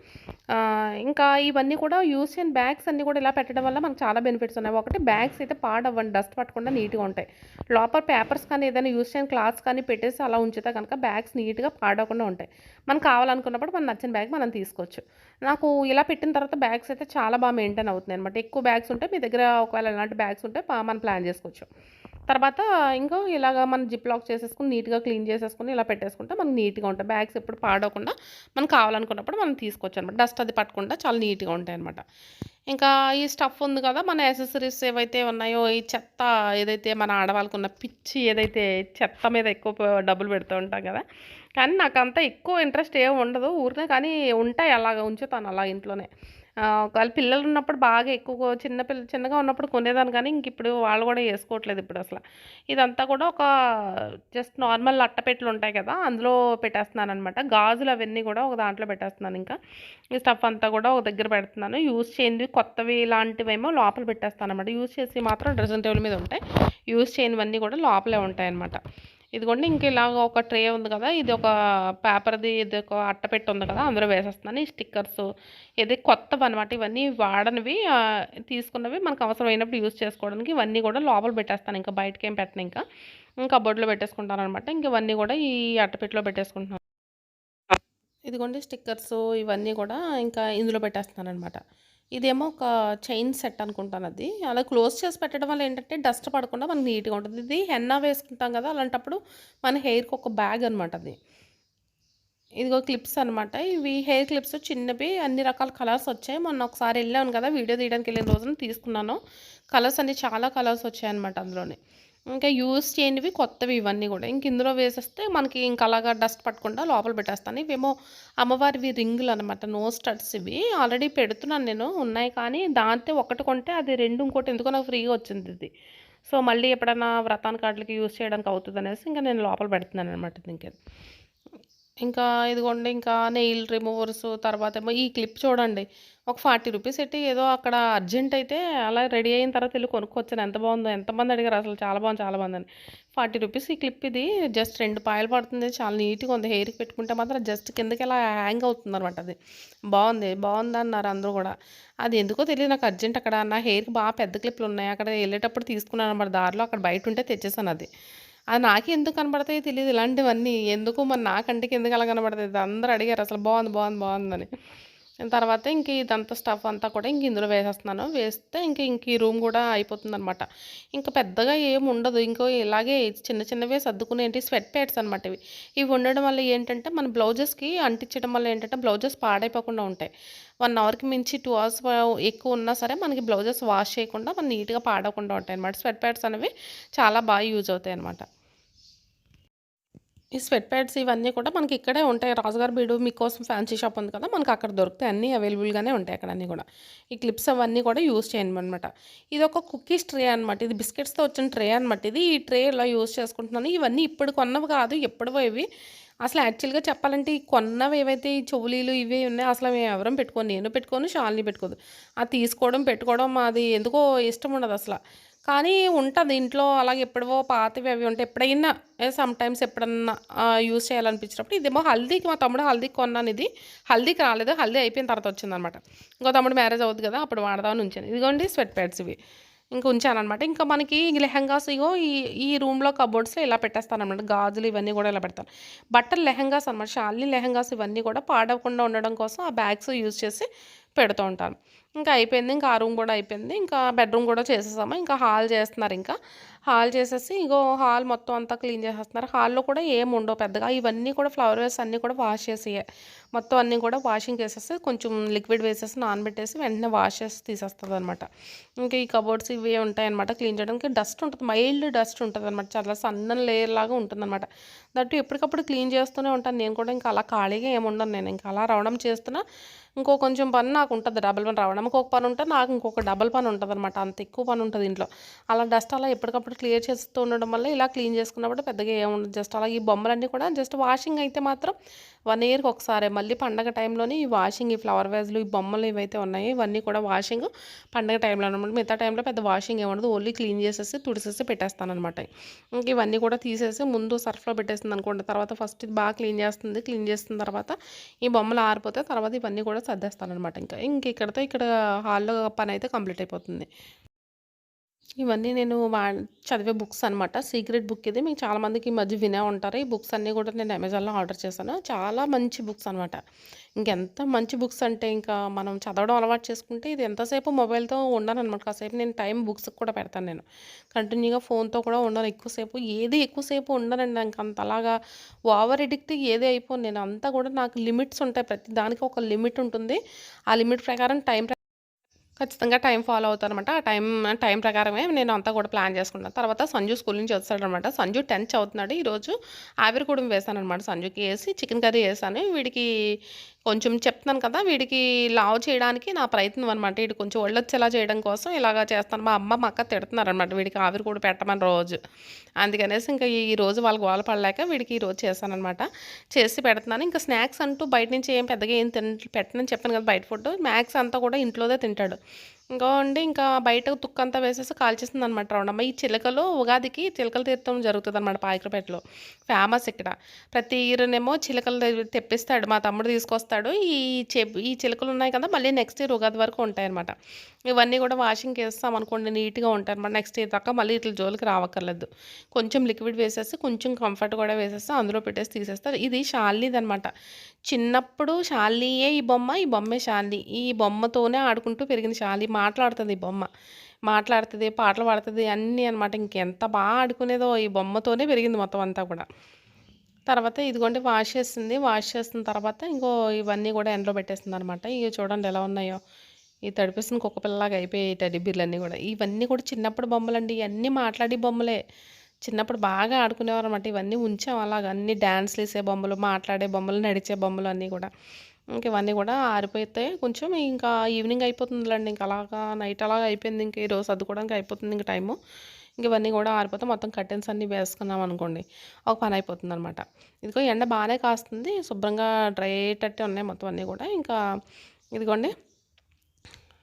ఇంకా ఇవన్నీ కూడా యూజ్ చేయని బ్యాగ్స్ అన్నీ కూడా ఇలా పెట్టడం వల్ల మనకు చాలా బెనిఫిట్స్ ఉన్నాయి. ఒకటి బ్యాగ్స్ అయితే పాడవ్వండి. డస్ట్ పట్టకుండా నీట్‌గా ఉంటాయి. లోపల పేపర్స్ కానీ ఏదైనా యూజ్ చేయని క్లాత్స్ కానీ పెట్టేసి అలా ఉంచితే కనుక బ్యాగ్స్ నీట్‌గా పాడవకుండా ఉంటాయి. మనకు కావాలనుకున్నప్పుడు మనకు నచ్చిన బ్యాగ్ మనం తీసుకోవచ్చు. నాకు ఇలా పెట్టిన తర్వాత బ్యాగ్స్ అయితే చాలా బాగా మెయింటైన్ అవుతున్నాయనమాట. ఎక్కువ బ్యాగ్స్ ఉంటే మీ దగ్గర ఒకవేళ ఇలాంటి బ్యాగ్స్ ఉంటే మనం ప్లాన్ చేసుకోవచ్చు. తర్వాత ఇంకో ఇలాగ మనం జిప్ లాక్ చేసేసుకొని నీట్‌గా క్లీన్ చేసేసుకొని ఇలా పెట్టేసుకుంటే మనకు నీట్‌గా ఉంటాయి. బ్యాగ్స్ ఎప్పుడు పాడవకుండా మనకు కావాలనుకున్నప్పుడు మనం తీసుకోవచ్చనమాట. డస్ట్ అది పట్టకుండా చాలా నీట్‌గా ఉంటాయి అనమాట ఇంకా ఈ స్టఫ్ ఉంది కదా! మన యాక్సెసరీస్ ఏవైతే ఉన్నాయో ఈ చెత్త ఏదైతే మన ఆడవాళ్ళకు ఉన్న పిచ్చి ఏదైతే చెత్త మీద ఎక్కువ డబ్బులు పెడుతూ ఉంటాం కదా! కానీ నాకు అంత ఎక్కువ ఇంట్రెస్ట్ ఏమి ఉండదు. ఊరికే కానీ ఉంటాయి అలాగా ఉంచుతాను అలా ఇంట్లోనే. ఆహ్, ఒకవేళ పిల్లలు ఉన్నప్పుడు బాగా ఎక్కువ చిన్న పిల్ల చిన్నగా ఉన్నప్పుడు కొనేదాన్ని కానీ ఇంక ఇప్పుడు వాళ్ళు కూడా వేసుకోవట్లేదు ఇప్పుడు అసలు. ఇదంతా కూడా ఒక జస్ట్ నార్మల్ అట్టపెట్టెలు ఉంటాయి కదా అందులో పెట్టేస్తున్నాను అనమాట గాజులు అవన్నీ కూడా ఒక దాంట్లో పెట్టేస్తున్నాను ఇంకా. ఈ స్టఫ్ అంతా కూడా ఒక దగ్గర పెడుతున్నాను. యూజ్ చేయనివి కొత్తవి ఇలాంటివేమో లోపల పెట్టేస్తాను అనమాట యూజ్ చేసి మాత్రం డ్రెస్సింగ్ టేబుల్ మీద ఉంటాయి. యూజ్ చేయనివన్నీ కూడా లోపలే ఉంటాయి అనమాట ఇదిగోండి ఇంక ఇలాగ ఒక ట్రే ఉంది కదా ఇది ఒక పేపర్ది ఇది ఒక అట్టపెట్టి ఉంది కదా అందులో వేసేస్తున్నాను. ఈ స్టిక్కర్స్ ఇది కొత్తవి అనమాట ఇవన్నీ వాడనివి తీసుకున్నవి మనకు అవసరమైనప్పుడు యూజ్ చేసుకోవడానికి ఇవన్నీ కూడా లోపల పెట్టేస్తాను. ఇంకా బయటకి ఏం పెట్టను ఇంకా. ఇంకా కబోర్డ్లో పెట్టేసుకుంటాను అనమాట ఇంక ఇవన్నీ కూడా ఈ అట్టపెట్టిలో పెట్టేసుకుంటున్నాను. ఇదిగోండి స్టిక్కర్స్ ఇవన్నీ కూడా ఇంకా ఇందులో పెట్టేస్తున్నాను అనమాట ఇదేమో ఒక చైన్ సెట్ అనుకుంటాను అది. అలా క్లోజ్ చేసి పెట్టడం వల్ల ఏంటంటే డస్ట్ పడకుండా మనకు నీట్గా ఉంటుంది. ఇది హెన్నా వేసుకుంటాం కదా అలాంటప్పుడు మన హెయిర్కి ఒక బ్యాగ్ అనమాట అది. ఇదిగో క్లిప్స్ అనమాట ఇవి హెయిర్ క్లిప్స్ చిన్నవి అన్ని రకాల కలర్స్ వచ్చాయి. మొన్న ఒకసారి వెళ్ళాను కదా వీడియో తీయడానికి వెళ్ళిన రోజున తీసుకున్నాను. కలర్స్ అన్ని చాలా కలర్స్ వచ్చాయన్నమాట అందులోనే. ఇంకా యూస్ చేయనివి కొత్తవి ఇవన్నీ కూడా. ఇంక ఇందులో వేసేస్తే మనకి ఇంకా అలాగా డస్ట్ పట్టకుండా లోపల పెట్టేస్తాను. ఇవేమో అమ్మవారివి రింగులు అనమాట నో స్టడ్స్ ఇవి. ఆల్రెడీ పెడుతున్నాను నేను ఉన్నాయి కానీ దాంతో ఒకటి కొంటే అది రెండు ఇంకోటి ఎందుకో నాకు ఫ్రీగా వచ్చింది ఇది. సో మళ్ళీ ఎప్పుడైనా వ్రతానికి వాటికి యూస్ చేయడానికి అవుతుంది అనేసి ఇంకా నేను లోపల పెడుతున్నాను అనమాట ఇంకా. ఇంకా ఇదిగోండి ఇంకా నెయిల్ రిమూవర్స్ తర్వాత ఏమో ఈ క్లిప్ చూడండి. ఒక ఫార్టీ రూపీస్ పెట్టి ఏదో అక్కడ అర్జెంట్ అయితే అలా రెడీ అయిన తర్వాత వెళ్ళి కొనుక్కొచ్చాను. ఎంత బాగుందో ఎంతమంది అడిగారు అసలు చాలా బాగుంది చాలా బాగుందని ఫార్టీ రూపీస్ ఈ క్లిప్ ఇది. జస్ట్ రెండు పాయలు పడుతుంది చాలా నీట్గా ఉంది. హెయిర్కి పెట్టుకుంటే మాత్రం జస్ట్ కిందకి ఇలా హ్యాంగ్ అవుతుంది అనమాట అది. బాగుంది బాగుంది అన్నారు అందరూ కూడా. అది ఎందుకో తెలియదు నాకు అర్జెంట్ అక్కడ నా హెయిర్కి బాగా పెద్ద క్లిప్లు ఉన్నాయి. అక్కడ వెళ్ళేటప్పుడు తీసుకున్నాను అనమాట దారిలో అక్కడ బయట ఉంటే తెచ్చేసాను అది. అది నాకు ఎందుకు కనబడతాయో తెలియదు ఇలాంటివన్నీ ఎందుకు మరి నా కంటికి ఎందుకు అలా కనబడతాయి? అందరూ అడిగారు. అసలు బాగుంది బాగుంది బాగుందని. తర్వాత ఇంక ఇదంతా స్టఫ్ అంతా కూడా ఇంక ఇందులో వేసేస్తున్నాను. వేస్తే ఇంక ఇంక ఈ రూమ్ కూడా అయిపోతుంది అనమాట ఇంకా పెద్దగా ఏమి ఉండదు. ఇంకో ఇలాగే చిన్న చిన్నవే సర్దుకునే ఏంటి? స్వెట్ ప్యాడ్స్ అనమాట ఇవి. ఇవి ఉండడం వల్ల ఏంటంటే మన బ్లౌజెస్కి అంటించడం వల్ల ఏంటంటే బ్లౌజెస్ పాడైపోకుండా ఉంటాయి. వన్ అవర్కి మించి టూ అవర్స్ ఎక్కువ ఉన్నా సరే మనకి బ్లౌజెస్ వాష్ చేయకుండా మన నీట్గా పాడకుండా ఉంటాయి అనమాట స్వెట్ ప్యాడ్స్ అనేవి చాలా బాగా యూజ్ అవుతాయి అనమాట ఈ స్వెట్ ప్యాడ్స్ ఇవన్నీ కూడా మనకి ఇక్కడే ఉంటాయి. రాజుగారి బీడు మీకోసం ఫ్యాన్సీ షాప్ ఉంది కదా మనకి అక్కడ దొరుకుతాయి. అన్నీ అవైలబుల్గానే ఉంటాయి అక్కడ అన్నీ కూడా. ఈ క్లిప్స్ అవన్నీ కూడా యూజ్ చేయండి అనమాట ఇది ఒక కుకీస్ ట్రే అనమాట ఇది బిస్కెట్స్తో వచ్చిన ట్రే అనమాట ఇది ఈ ట్రే ఇలా యూజ్ చేసుకుంటున్నాను? ఇవన్నీ ఇప్పుడు కొన్నవి కాదు ఎప్పుడో ఇవి. అసలు యాక్చువల్గా చెప్పాలంటే ఈ కొన్నవి ఏవైతే ఈ చెవులీలు ఇవే ఉన్నాయో అసలు మేము ఎవరం పెట్టుకోను నేను పెట్టుకోను షాల్ని పెట్టుకోదు. అది తీసుకోవడం పెట్టుకోవడం అది ఎందుకో ఇష్టం ఉండదు అసలు. కానీ ఉంటుంది ఇంట్లో అలాగే ఎప్పుడో పాతవి అవి ఉంటాయి ఎప్పుడైనా సమ్టైమ్స్ ఎప్పుడన్నా యూస్ చేయాలనిపించినప్పుడు ఇదేమో హల్దీకి మా తమ్ముడు హల్దీకి కొన్నాను ఇది. హల్దీకి రాలేదు హల్దీ అయిపోయిన తర్వాత వచ్చిందనమాట. ఇంకో తమ్ముడు మ్యారేజ్ అవుతుంది కదా అప్పుడు వాడదామని ఉంచాను. ఇదిగోండి స్వెట్ ప్యాడ్స్ ఇవి. ఇంకా ఉంచానమాట ఇంకా మనకి లెహంగాస్ ఇగో ఈ ఈ రూమ్లో కబోర్డ్స్లో ఇలా పెట్టేస్తాను అనమాట గాజులు ఇవన్నీ కూడా ఇలా పెడతాను. బట్టలు లెహంగాస్ అనమాట. షాల్ని లెహంగాస్ ఇవన్నీ కూడా పాడవకుండా ఉండడం కోసం ఆ బ్యాగ్స్ యూజ్ చేసి పెడుతూ ఉంటాను. ఇంకా అయిపోయింది. ఇంకా ఆ రూమ్ కూడా అయిపోయింది. ఇంకా బెడ్రూమ్ కూడా చేసేసాము. ఇంకా హాల్ చేస్తున్నారు ఇంకా. హాల్ చేసేసి ఇగో హాల్ మొత్తం అంతా క్లీన్ చేసేస్తున్నారు. హాల్లో కూడా ఏం ఉండవు పెద్దగా. ఇవన్నీ కూడా ఫ్లవర్ వేస్ అన్నీ కూడా వాష్ చేసి మొత్తం అన్నీ కూడా వాషింగ్ చేసేసి కొంచెం లిక్విడ్ వేసేసి నానబెట్టేసి వెంటనే వాష్ చేసి తీసేస్తుంది అనమాట ఇంకా ఈ కబోర్డ్స్ ఇవి ఉంటాయన్నమాట క్లీన్ చేయడానికి. డస్ట్ ఉంటుంది మైల్డ్ డస్ట్ ఉంటుంది అనమాట చాలా సన్నన్ లేయర్ లాగా ఉంటుంది అనమాట దట్టు ఎప్పటికప్పుడు క్లీన్ చేస్తూనే ఉంటాను. నేను కూడా ఇంకా అలా ఖాళీగా ఏముండను నేను. ఇంకా అలా రావడం చేస్తున్నా ఇంకో కొంచెం పని నాకు ఉంటుంది. డబల్ పని రావడానికి ఇంకొక పని ఉంటే నాకు ఇంకొక డబల్ పని ఉంటుంది అనమాట అంత ఎక్కువ పని ఉంటుంది ఇంట్లో. అలా డస్ట్ అలా ఎప్పటికప్పుడు క్లియర్ చేస్తూ ఉండడం వల్ల ఇలా క్లీన్ చేసుకున్నప్పుడు పెద్దగా ఏముండదు జస్ట్ అలా ఈ బొమ్మలన్నీ కూడా జస్ట్ వాషింగ్ అయితే మాత్రం వన్ ఇయర్కి ఒకసారి. మళ్ళీ పండగ టైంలోనే ఈ వాషింగ్ ఈ ఫ్లవర్ వేజ్లు ఈ బొమ్మలు ఇవైతే ఉన్నాయి ఇవన్నీ కూడా వాషింగ్ పండగ టైంలో అనమాట. మిగతా టైంలో పెద్ద వాషింగ్ ఏముండదు ఓన్లీ క్లీన్ చేసేసి తుడిసేసి పెట్టేస్తాను అనమాట ఇంక ఇవన్నీ కూడా తీసేసి ముందు సర్ఫ్లో పెట్టేస్తుంది అనుకోండి తర్వాత ఫస్ట్ ఇది బాగా క్లీన్ చేస్తుంది. క్లీన్ చేసిన తర్వాత ఈ బొమ్మలు ఆరిపోతే తర్వాత ఇవన్నీ కూడా సర్దేస్తాను అనమాట ఇంకా ఇంక ఇక్కడతో ఇక్కడ హాల్లో పని అయితే కంప్లీట్ అయిపోతుంది. ఇవన్నీ నేను వా చదివే బుక్స్ అనమాట సీక్రెట్ బుక్ ఇది. మీకు చాలామందికి ఈ మధ్య వినే ఉంటారు. ఈ బుక్స్ అన్నీ కూడా నేను అమెజాన్లో ఆర్డర్ చేశాను. చాలా మంచి బుక్స్ అనమాట ఇంకెంత మంచి బుక్స్ అంటే ఇంకా మనం చదవడం అలవాటు చేసుకుంటే ఇది ఎంతసేపు మొబైల్తో ఉండను అనమాట కాసేపు నేను టైం బుక్స్కి కూడా పెడతాను నేను. కంటిన్యూగా ఫోన్తో కూడా ఉండను ఎక్కువసేపు. ఏది ఎక్కువసేపు ఉండనండి నాకు అంత అలాగా ఓవర్ ఎడిక్ట్ ఏది అయిపోను నేను. అంతా కూడా నాకు లిమిట్స్ ఉంటాయి ప్రతి దానికి ఒక లిమిట్ ఉంటుంది. ఆ లిమిట్ ప్రకారం టైం ఖచ్చితంగా టైం ఫాలో అవుతానమాట ఆ టైం టైం ప్రకారమే నేను అంతా కూడా ప్లాన్ చేసుకుంటాను. తర్వాత సంజు స్కూల్ నుంచి వస్తాడనమాట సంజు టెన్త్ అవుతున్నాడు ఈరోజు ఆవిరి కూడా వేసాను అనమాట సంజుకి వేసి చికెన్ కర్రీ వేసాను. వీడికి కొంచెం చెప్తున్నాను కదా! వీడికి లావు చేయడానికి నా ప్రయత్నం అనమాట. వీడు కొంచెం ఒళ్ళొచ్చేలా చేయడం కోసం ఇలాగా చేస్తాను. మా అమ్మ, మా అక్క తిడుతున్నారనమాట. వీడికి ఆవిరి కూడా పెట్టమని రోజు. అందుకనేసి ఇంకా ఈరోజు వాళ్ళు గోల పడలేక వీడికి ఈరోజు చేశాననమాట. చేసి పెడుతున్నాను. ఇంకా స్నాక్స్ అంటూ బయట నుంచి ఏం పెద్దగా ఏం తిన పెట్టనని చెప్పాను కదా! బయట ఫుడ్. మ్యాక్స్ అంతా కూడా ఇంట్లోదే తింటాడు. ఇంకా ఉండి ఇంకా బయట తుక్కంతా వేసేసి కాల్చేసిందనమాట రౌండమ్మ. ఈ చిలకలు ఉగాదికి చిలకల తీర్థం జరుగుతదనమాట పాయకరపేటలో. ఫేమస్ ఇక్కడ. ప్రతి ఇయర్‌నేమో చిలకలు తెప్పిస్తాడు. మా తమ్ముడు తీసుకొస్తాడు. ఈ చెప్ ఈ చిలకలున్నాయి కదా! మళ్ళీ నెక్స్ట్ ఇయర్ ఉగాది వరకు ఉంటాయన్నమాట ఇవన్నీ కూడా వాషింగ్‌కేసామనుకోండి నీట్‌గా ఉంటాయి అనమాట నెక్స్ట్ ఇయర్ దాకా మళ్ళీ ఇట్లా జోలికి రావక్కర్లేదు. కొంచెం లిక్విడ్ వేసేసి, కొంచెం కంఫర్ట్ కూడా వేసేసి అందులో పెట్టేసి తీసేస్తారు. ఇది షాలినీదనమాట. చిన్నప్పుడు షాలియే ఈ బొమ్మ. ఈ బొమ్మే షాలి ఈ బొమ్మతోనే ఆడుకుంటూ పెరిగింది షాలి. మాట్లాడుతుంది ఈ బొమ్మ. మాట్లాడుతుంది పాటలు పాడుతుంది అన్నీ అనమాట. ఇంకెంత బాగా ఆడుకునేదో ఈ బొమ్మతోనే పెరిగింది మొత్తం అంతా కూడా. తర్వాత ఇదిగోండి వాష్ చేసింది. వాష్ చేసిన తర్వాత ఇంకో ఇవన్నీ కూడా ఎండలో పెట్టేసిందనమాట. ఇవి చూడండి ఎలా ఉన్నాయో. ఈ తడిపేసిన కుక్క పిల్లలాగా అయిపోయాయి ఈ టెడ్డీ కూడా. ఇవన్నీ కూడా చిన్నప్పుడు బొమ్మలండి. ఇవన్నీ మాట్లాడే బొమ్మలే. చిన్నప్పుడు బాగా ఆడుకునేవారనమాట. ఇవన్నీ ఉంచాం అలాగ అన్ని డ్యాన్స్లు వేసే బొమ్మలు, మాట్లాడే బొమ్మలు, నడిచే బొమ్మలు అన్నీ కూడా. ఇంక ఇవన్నీ కూడా ఆరిపోతే కొంచెం ఇంకా ఈవినింగ్ అయిపోతుందిలేండి ఇంక అలాగా నైట్ అలాగా అయిపోయింది. ఇంక ఈరోజు సర్దుకోవడానికి అయిపోతుంది ఇంక టైము. ఇంక ఇవన్నీ కూడా ఆరిపోతే మొత్తం కర్టెన్స్ అన్నీ వేసుకున్నాం అనుకోండి ఒక పని అయిపోతుందనమాట. ఇదిగో ఎండ బాగానే కాస్తుంది. శుభ్రంగా డ్రై అయ్యేటట్టే ఉన్నాయి మొత్తం అన్నీ కూడా. ఇంకా ఇదిగోండి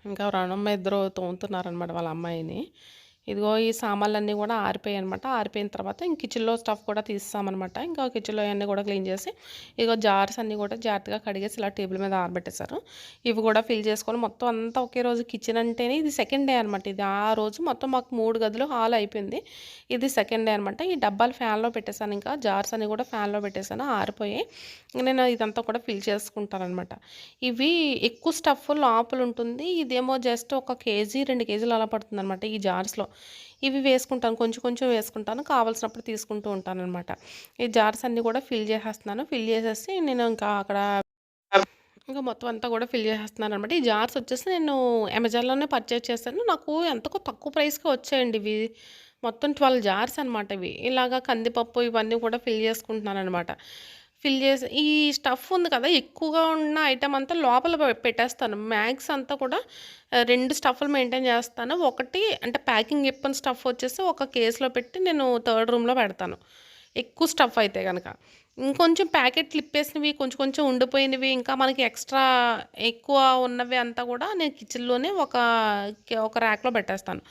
ఇంకా రణమ్మ ఇద్దరు తోముతున్నారనమాట వాళ్ళ అమ్మాయిని. ఇదిగో ఈ సామాన్లన్నీ కూడా ఆరిపోయాయనమాట. ఆరిపోయిన తర్వాత ఇంక కిచెన్‌లో స్టఫ్ కూడా తీస్తామన్నమాట ఇంకా కిచెన్‌లో అన్నీ కూడా క్లీన్ చేసి, ఇదిగో జార్స్ అన్నీ కూడా జాగ్రత్తగా కడిగేసి ఇలా టేబుల్ మీద ఆరబెట్టేశారు. ఇవి కూడా ఫిల్ చేసుకొని మొత్తం అంతా ఒకే రోజు కిచెన్ అంటేనే ఇది సెకండ్ డే అనమాట. ఇది ఆ రోజు మొత్తం మాకు మూడు గదులు హాల్ అయిపోయింది. ఇది సెకండ్ డే అనమాట. ఈ డబ్బాలు ఫ్యాన్‌లో పెట్టేసాను ఇంకా. జార్స్ అన్నీ కూడా ఫ్యాన్‌లో పెట్టేశాను ఆరిపోయాయి. నేను ఇదంతా కూడా ఫిల్ చేసుకుంటాననమాట. ఇవి ఎక్కువ స్టఫ్ లోపల ఉంటుంది. ఇదేమో జస్ట్ ఒక కేజీ, రెండు కేజీలు అలా పడుతుందనమాట ఈ జార్స్‌లో. ఇవి వేసుకుంటాను. కొంచెం కొంచెం వేసుకుంటాను. కావాల్సినప్పుడు తీసుకుంటూ ఉంటాననమాట. ఈ జార్స్ అన్నీ కూడా ఫిల్ చేసేస్తున్నాను. ఫిల్ చేసేసి నేను ఇంకా అక్కడ ఇంకా మొత్తం అంతా కూడా ఫిల్ చేసేస్తున్నాననమాట. ఈ జార్స్ వచ్చేసి నేను అమెజాన్‌లోనే పర్చేజ్ చేశాను. నాకు ఎంతకో తక్కువ ప్రైస్కి వచ్చాయండి ఇవి. మొత్తం 12 జార్స్ అనమాట ఇవి. ఇలాగా కందిపప్పు ఇవన్నీ కూడా ఫిల్ చేసుకుంటున్నాను అనమాట ఫిల్ చేసి ఈ స్టఫ్ ఉంది కదా! ఎక్కువగా ఉన్న ఐటమ్ అంతా లోపల పెట్టేస్తాను. మ్యాక్స్ అంతా కూడా రెండు స్టఫ్‌లు మెయింటైన్ చేస్తాను. ఒకటి అంటే ప్యాకింగ్ చెప్పిన స్టఫ్ వచ్చేసి ఒక కేస్‌లో పెట్టి నేను థర్డ్ రూమ్‌లో పెడతాను. ఎక్కువ స్టఫ్ అయితే కనుక ఇంకొంచెం ప్యాకెట్లు ఇప్పేసినవి, కొంచెం కొంచెం ఉండిపోయినవి, ఇంకా మనకి ఎక్స్‌ట్రా ఎక్కువ ఉన్నవి అంతా కూడా నేను కిచెన్‌లోనే ఒక ఒక ర్యాక్‌లో పెట్టేస్తాను.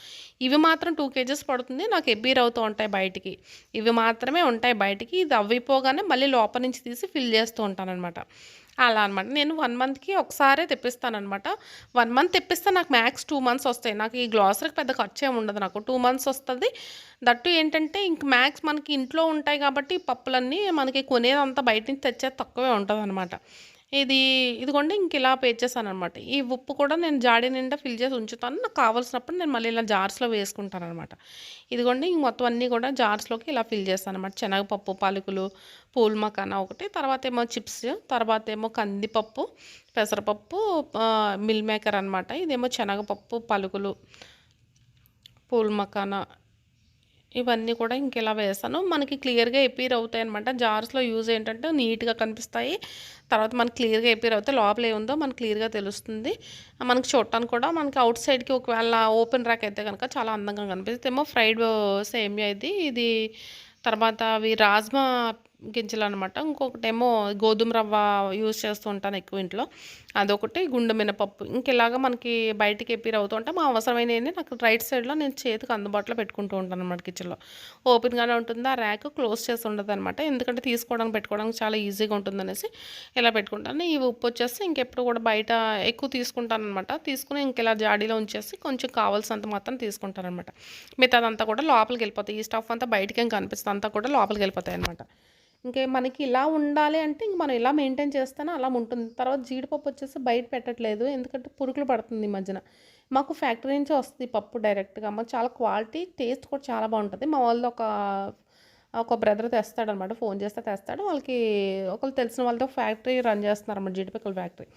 ఇవి మాత్రం టూ కేజెస్ పడుతుంది. నాకు ఎబ్బీర్ అవుతూ ఉంటాయి బయటికి. ఇవి మాత్రమే ఉంటాయి బయటికి. ఇది అవ్విపోగానే మళ్ళీ లోపల నుంచి తీసి ఫిల్ చేస్తూ ఉంటాననమాట. అలా అనమాట. నేను వన్ మంత్‌కి ఒకసారే తెప్పిస్తాననమాట. వన్ మంత్ తెప్పిస్తే నాకు మ్యాక్స్ టూ మంత్స్ వస్తాయి. నాకు ఈ గ్లాసరీకి పెద్ద ఖర్చు ఏమి ఉండదు నాకు. టూ మంత్స్ వస్తుంది దట్టు ఏంటంటే ఇంక మ్యాక్స్ మనకి ఇంట్లో ఉంటాయి కాబట్టి పప్పులన్నీ మనకి కొనేదంతా బయట నుంచి తెచ్చేది తక్కువే ఉంటదనమాట. ఇది ఇదిగోండి ఇంక ఇలా పేర్చేసాననమాట. ఈ ఉప్పు కూడా నేను జాడి నిండా ఫిల్ చేసి ఉంచుతాను. నాకు కావాల్సినప్పుడు నేను మళ్ళీ ఇలా జార్స్‌లో వేసుకుంటాననమాట. ఇదిగోండి ఇంక మొత్తం అన్నీ కూడా జార్స్‌లోకి ఇలా ఫిల్ చేస్తాను అనమాట శనగపప్పు, పలుకులు, పూల్ మకానా ఒకటి, తర్వాత ఏమో చిప్స్, తర్వాత ఏమో కందిపప్పు, పెసరపప్పు, మిల్ మేకర్ అనమాట. ఇదేమో శనగపప్పు, పలుకులు, పూల్ మకానా ఇవన్నీ కూడా ఇంక ఇలా వేసాను. మనకి క్లియర్‌గా ఎపీర్ అవుతాయనమాట. జార్స్‌లో యూజ్ ఏంటంటే నీట్‌గా కనిపిస్తాయి. తర్వాత మనకి క్లియర్‌గా ఎపీర్ అవుతాయి. లోపల ఏముందో మనకు క్లియర్‌గా తెలుస్తుంది. మనకి చూడటానికి కూడా మనకి అవుట్ సైడ్‌కి ఒకవేళ ఓపెన్ ర్యాక్ అయితే కనుక చాలా అందంగా కనిపిస్తుంది. ఏమో ఫ్రైడ్ సేమియా ఇది. ఇది తర్వాత అవి రాజ్మా గింజలు అనమాట ఇంకొకటేమో గోధుమ రవ్వ యూజ్ చేస్తూ ఉంటాను ఎక్కువ ఇంట్లో. అదొకటి, గుండు మినపప్పు. ఇంక మనకి బయటికి ఎప్పి అవుతూ ఉంటాయి. మా అవసరమైనవి నాకు రైట్ సైడ్‌లో నేను చేతికి అందుబాటులో పెట్టుకుంటూ ఉంటాను అనమాట కిచెన్‌లో. ఓపెన్‌గానే ఉంటుంది. ఆ ర్యాక్ క్లోజ్ చేసి ఉండదనమాట. ఎందుకంటే తీసుకోవడానికి, పెట్టుకోవడానికి చాలా ఈజీగా ఉంటుందనేసి ఇలా పెట్టుకుంటాను. ఈ ఉప్పు వచ్చేసి ఇంకెప్పుడు కూడా బయట ఎక్కువ తీసుకుంటాననమాట. తీసుకొని తీసుకుని ఇలా జాడీలో ఉంచేసి కొంచెం కావాల్సినంత మాత్రం తీసుకుంటాను అనమాట మిగతాదంతా కూడా లోపలికి వెళ్ళిపోతాయి ఈ స్టఫ్ అంతా బయటకేం కనిపిస్తుంది అంతా కూడా లోపలికి వెళ్ళిపోతాయి అనమాట ఇంకే మనకి ఇలా ఉండాలి అంటే ఇంక మనం ఇలా మెయింటైన్ చేస్తేనే అలా ఉంటుంది. తర్వాత జీడిపప్పు వచ్చేసి బయట పెట్టట్లేదు. ఎందుకంటే పురుగులు పడుతుంది ఈ మధ్యన. మాకు ఫ్యాక్టరీ నుంచి వస్తుంది పప్పు డైరెక్ట్‌గా. మాకు చాలా క్వాలిటీ, టేస్ట్ కూడా చాలా బాగుంటుంది మా వాళ్ళు ఒక ఒక బ్రదర్ తెస్తాడనమాట. ఫోన్ చేస్తే తెస్తాడు. వాళ్ళకి ఒకళ్ళు తెలిసిన వాళ్ళతో ఫ్యాక్టరీ రన్ చేస్తున్నారన్నమాట. జీడిపిక్కల ఫ్యాక్టరీ.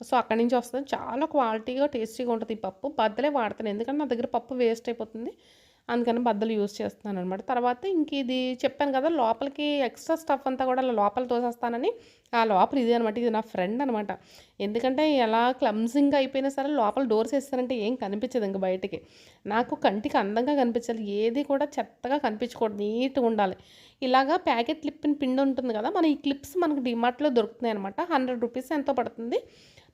సో, అక్కడి నుంచి వస్తుంది చాలా క్వాలిటీగా, టేస్టీగా ఉంటుంది ఈ పప్పు. బద్దలే వాడతాను. ఎందుకంటే నా దగ్గర పప్పు వేస్ట్ అయిపోతుంది. అందుకని బద్దలు యూజ్ చేస్తున్నాను అనమాట తర్వాత ఇంక ఇది చెప్పాను కదా లోపలికి ఎక్స్ట్రా స్టఫ్ అంతా కూడా అలా లోపల తోసేస్తానని ఆ లోపల ఇది అనమాట ఇది నా ఫ్రెండ్ అనమాట ఎందుకంటే ఎలా క్లమ్జింగ్ అయిపోయినా సరే లోపల డోర్స్ వేస్తారంటే ఏం కనిపించదు ఇంక బయటికి. నాకు కంటికి అందంగా కనిపించాలి ఏది కూడా చెత్తగా కనిపించకూడదు నీట్గా ఉండాలి. ఇలాగా ప్యాకెట్ క్లిప్పిన పిండి ఉంటుంది కదా మన ఈ క్లిప్స్ మనకు డిమార్ట్లో దొరుకుతున్నాయి అనమాట హండ్రెడ్ రూపీస్ ఎంతో పడుతుంది.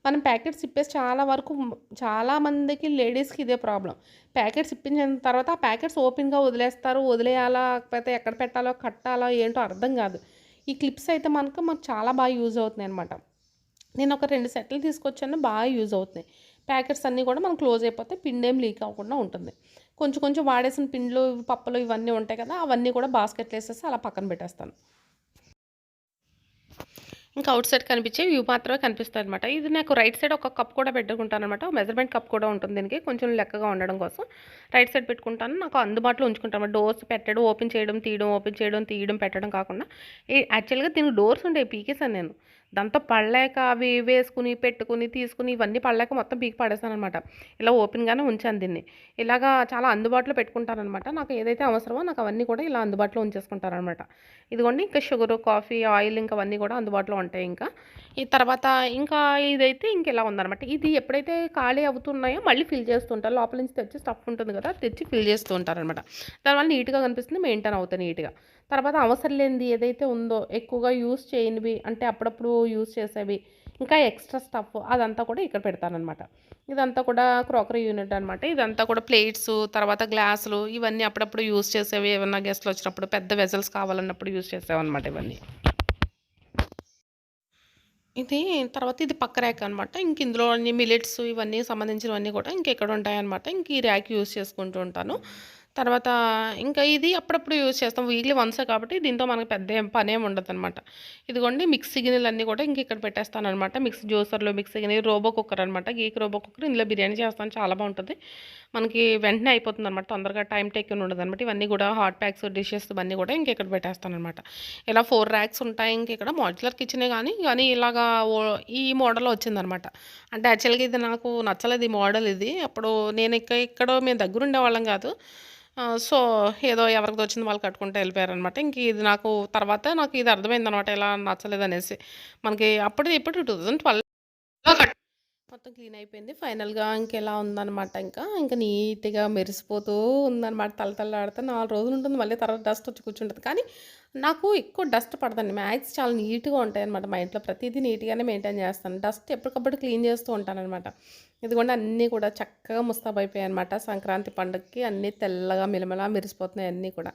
మనం ప్యాకెట్స్ ఇప్పేసి చాలా వరకు చాలామందికి లేడీస్కి ఇదే ప్రాబ్లం ప్యాకెట్స్ ఇప్పించిన తర్వాత ఆ ప్యాకెట్స్ ఓపెన్గా వదిలేస్తారు. వదిలేయాలా లేకపోతే ఎక్కడ పెట్టాలో కట్టాలో ఏంటో అర్థం కాదు. ఈ క్లిప్స్ అయితే మనకు మాకు చాలా బాగా యూజ్ అవుతున్నాయి అనమాట నేను ఒక రెండు సెట్లు తీసుకొచ్చాను బాగా యూజ్ అవుతున్నాయి. ప్యాకెట్స్ అన్నీ కూడా మనం క్లోజ్ అయిపోతే పిండేం లీక్ అవ్వకుండా ఉంటుంది. కొంచెం కొంచెం వాడేసిన పిండ్లు పప్పులు ఇవన్నీ ఉంటాయి కదా అవన్నీ కూడా బాస్కెట్లో వేసేసి అలా పక్కన పెట్టేస్తాను. ఇంకా అవుట్ సైడ్ కనిపించే వ్యూ మాత్రమే కనిపిస్తుంది అనమాట ఇది నాకు రైట్ సైడ్ ఒక కప్ కూడా పెట్టుకుంటాను అనమాట మెజర్మెంట్ కప్ కూడా ఉంటుంది దీనికి. కొంచెం లెక్కగా ఉండడం కోసం రైట్ సైడ్ పెట్టుకుంటాను. నాకు అందుబాటులో ఉంచుకుంటాను డోర్స్ పెట్టడం ఓపెన్ చేయడం తీయడం ఓపెన్ చేయడం తీయడం పెట్టడం కాకుండా. యాక్చువల్గా దీనికి డోర్స్ ఉండే పీకేసాను నేను. దాంతో పడలేక అవి వేసుకుని పెట్టుకుని తీసుకుని ఇవన్నీ పడలేక మొత్తం పీకి పడేస్తాను అనమాట ఇలా ఓపెన్గానే ఉంచాను దీన్ని. ఇలాగా చాలా అందుబాటులో పెట్టుకుంటానమాట నాకు ఏదైతే అవసరమో నాకు అవన్నీ కూడా ఇలా అందుబాటులో ఉంచేసుకుంటారనమాట ఇదిగోండి ఇంకా షుగర్ కాఫీ ఆయిల్ ఇంకా అవన్నీ కూడా అందుబాటులో ఉంటాయి ఇంకా. ఈ తర్వాత ఇంకా ఇదైతే ఇంకెలా ఉందనమాట ఇది ఎప్పుడైతే ఖాళీ అవుతున్నాయో మళ్ళీ ఫిల్ చేస్తుంటారు. లోపల నుంచి తెచ్చి స్టఫ్ ఉంటుంది కదా తెచ్చి ఫిల్ చేస్తూ ఉంటారనమాట దానివల్ల నీట్గా కనిపిస్తుంది మెయింటైన్ అవుతాయి నీట్గా. తర్వాత అవసరం లేనిది ఏదైతే ఉందో ఎక్కువగా యూస్ చేయనివి అంటే అప్పుడప్పుడు యూస్ చేసేవి ఇంకా ఎక్స్ట్రా స్టఫ్ అదంతా కూడా ఇక్కడ పెడతానమాట ఇదంతా కూడా క్రోకరీ యూనిట్ అనమాట ఇదంతా కూడా ప్లేట్స్ తర్వాత గ్లాసులు ఇవన్నీ అప్పుడప్పుడు యూస్ చేసేవి. ఏమన్నా గెస్ట్లు వచ్చినప్పుడు పెద్ద వెజల్స్ కావాలన్నప్పుడు యూస్ చేసేవన్నమాట ఇవన్నీ. ఇది తర్వాత ఇది పక్క ర్యాక్ అనమాట ఇంక ఇందులో అన్ని మిలెట్స్ ఇవన్నీ సంబంధించినవన్నీ కూడా ఇంకెక్కడ ఉంటాయన్నమాట. ఇంక ఈ ర్యాక్ యూస్ చేసుకుంటూ ఉంటాను. తర్వాత ఇంకా ఇది అప్పుడప్పుడు యూజ్ చేస్తాం. వీక్లీ వన్సే కాబట్టి దీంతో మనకు పెద్ద ఏం పని ఏమి ఉండదు అనమాట ఇదిగోండి మిక్సీ గిన్నెలు అన్నీ కూడా ఇంక ఇక్కడ పెట్టేస్తాను అనమాట మిక్సీ జ్యూసర్లో మిక్సీ గిన్నె రోబో కుక్కర్ అనమాట గీక్ రోబో కుక్కర్ ఇందులో బిర్యానీ చేస్తాను. చాలా బాగుంటుంది. మనకి వెంటనే అయిపోతుంది అనమాట తొందరగా టైం టేకన్ ఉండదు అనమాట ఇవన్నీ కూడా హాట్ ప్యాక్స్ డిషెస్ ఇవన్నీ కూడా ఇంక ఇక్కడ పెట్టేస్తాను అనమాట ఇలా ఫోర్ ర్యాక్స్ ఉంటాయి. ఇంక ఇక్కడ మాడ్యులర్ కిచెనే కానీ కానీ ఇలాగా ఈ మోడల్ వచ్చిందనమాట అంటే యాక్చువల్గా ఇది నాకు నచ్చలేదు ఈ మోడల్ ఇది. అప్పుడు నేను ఇక్కడ ఇక్కడ మేము దగ్గర ఉండేవాళ్ళం కాదు. సో ఏదో ఎవరికి వచ్చింది వాళ్ళు కట్టుకుంటూ వెళ్ళిపోయారనమాట ఇంక ఇది నాకు తర్వాత నాకు ఇది అర్థమైంది అనమాట ఇలా నచ్చలేదు అనేసి మనకి అప్పుడు ఇప్పుడు టూ థౌజండ్ ట్వెల్వ్ మొత్తం క్లీన్ అయిపోయింది. ఫైనల్గా ఇంకెలా ఉందనమాట ఇంకా. ఇంకా నీట్గా మెరిసిపోతూ ఉందన్నమాట. తలతల్లాడితే నాలుగు రోజులు ఉంటుంది. మళ్ళీ తర్వాత డస్ట్ వచ్చి కూర్చుంటుంది. కానీ నాకు ఎక్కువ డస్ట్ పడదండి. మ్యాగ్స్ చాలా నీట్గా ఉంటాయి అనమాట మా ఇంట్లో. ప్రతిదీ నీట్గానే మెయింటైన్ చేస్తాను. డస్ట్ ఎప్పటికప్పుడు క్లీన్ చేస్తూ ఉంటాను అనమాట ఇదిగోండి అన్నీ కూడా చక్కగా ముస్తాబైపోయాయి అనమాట సంక్రాంతి పండుగకి అన్నీ తెల్లగా మిలమలా మెరిసిపోతున్నాయి అన్నీ కూడా.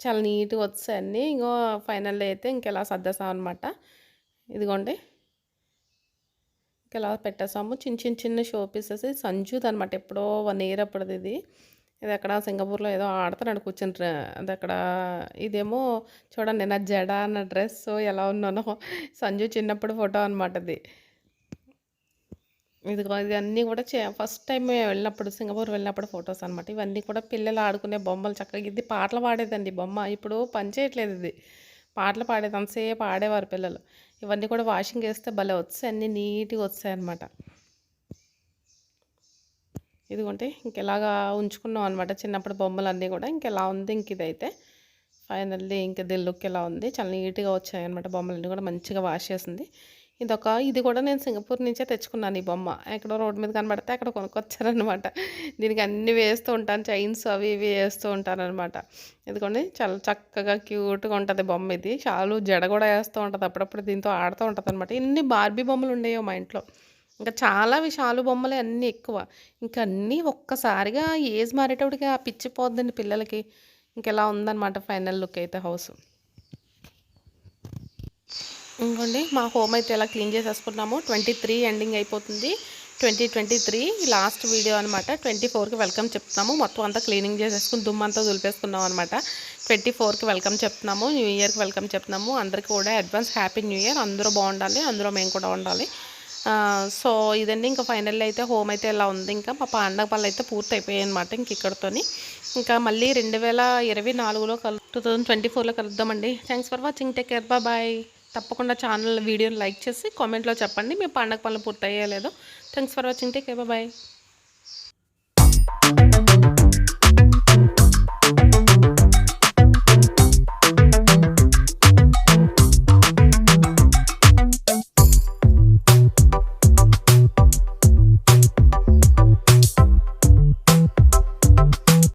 చాలా నీట్గా వచ్చాయి అన్నీ. ఇంకో ఫైనల్లో అయితే ఇంకెలా సర్దేసాం అనమాట ఇదిగోండి ఇలా పెట్టేసాము చిన్న చిన్న చిన్న షో పీసెస్. సంజూది అనమాట ఎప్పుడో వన్ ఇయర్ అప్పుడుది ఇది. ఇది అక్కడ సింగపూర్లో ఏదో ఆడుతున్నాడు కూర్చుని అది అక్కడ ఇదేమో చూడండి నా జడ నా డ్రెస్ ఎలా ఉన్నానో. సంజు చిన్నప్పుడు ఫోటో అనమాట అది. ఇది ఇవన్నీ కూడా చే ఫస్ట్ టైం వెళ్ళినప్పుడు సింగపూర్ వెళ్ళినప్పుడు ఫొటోస్ అనమాట ఇవన్నీ కూడా పిల్లలు ఆడుకునే బొమ్మలు చక్కగా ఇది పాటలు పాడేదండి బొమ్మ. ఇప్పుడు పని చేయట్లేదు ఇది. పాటలు పాడేది అంతసేపు ఆడేవారు పిల్లలు. ఇవన్నీ కూడా వాషింగ్ వేస్తే భలే వచ్చాయి అన్నీ నీట్గా వచ్చాయి అనమాట ఇదిగోంటే ఇంకెలాగా ఉంచుకున్నాం అనమాట చిన్నప్పుడు బొమ్మలు అన్నీ కూడా ఇంకెలా ఉంది ఇంక ఇదైతే. ఫైనల్లీ ఇంక దీని లుక్ ఎలా ఉంది. చాలా నీట్గా వచ్చాయి అనమాట బొమ్మలన్నీ కూడా మంచిగా వాష్ చేసింది. ఇదొక ఇది కూడా నేను సింగపూర్ నుంచే తెచ్చుకున్నాను ఈ బొమ్మ. ఎక్కడో రోడ్డు మీద కనబడితే అక్కడ కొనుక్కొచ్చారనమాట దీనికి అన్ని వేస్తూ ఉంటాను చైన్స్ అవి ఇవి వేస్తూ ఉంటాను అనమాట ఇదిగోండి చాలా చక్కగా క్యూట్గా ఉంటుంది బొమ్మ ఇది. చాలు జడ కూడా వేస్తూ ఉంటుంది. అప్పుడప్పుడు దీంతో ఆడుతూ ఉంటుంది అనమాట ఇన్ని బార్బీ బొమ్మలు ఉండేవో మా ఇంట్లో. ఇంకా చాలా విషాలు బొమ్మలే అన్నీ ఎక్కువ. ఇంకా అన్నీ ఒక్కసారిగా ఏజ్ మారేటప్పటికి ఆ పిచ్చిపోద్దండి పిల్లలకి. ఇంకెలా ఉందన్నమాట ఫైనల్ లుక్ అయితే హౌస్. ఇంకోండి మా హోమ్ అయితే ఎలా క్లీన్ చేసేసుకున్నాము ట్వంటీ త్రీ ఎండింగ్ అయిపోతుంది. Twenty twenty three last video అనమాట ట్వంటీ ఫోర్కి వెల్కమ్ చెప్తున్నాము. మొత్తం అంతా క్లీనింగ్ చేసేసుకుని దుమ్మంతా దులిపేసుకున్నాం అనమాట ట్వంటీ ఫోర్కి వెల్కమ్ చెప్తున్నాము. న్యూ ఇయర్కి వెల్కమ్ చెప్తున్నాము. అందరికీ కూడా అడ్వాన్స్ హ్యాపీ న్యూ ఇయర్. అందరూ బాగుండాలి. అందరూ మేము కూడా ఉండాలి. సో ఇదండి. ఇంకా ఫైనల్ అయితే హోమ్ అయితే ఇలా ఉంది. ఇంకా మా పండగ పనులు అయితే పూర్తి అయిపోయాయి అనమాట ఇంక ఇక్కడతోని. ఇంకా మళ్ళీ రెండు వేల ఇరవై నాలుగులో కలు టూ థౌజండ్ ట్వంటీ ఫోర్లో కలుద్దామండి. Thanks for watching. Take care. Bye. తప్పకుండా ఛానల్ వీడియోని లైక్ చేసి కామెంట్లో చెప్పండి. మీ పండగ పనులు పూర్తయ్యా లేదో. Thanks for watching. Take bye.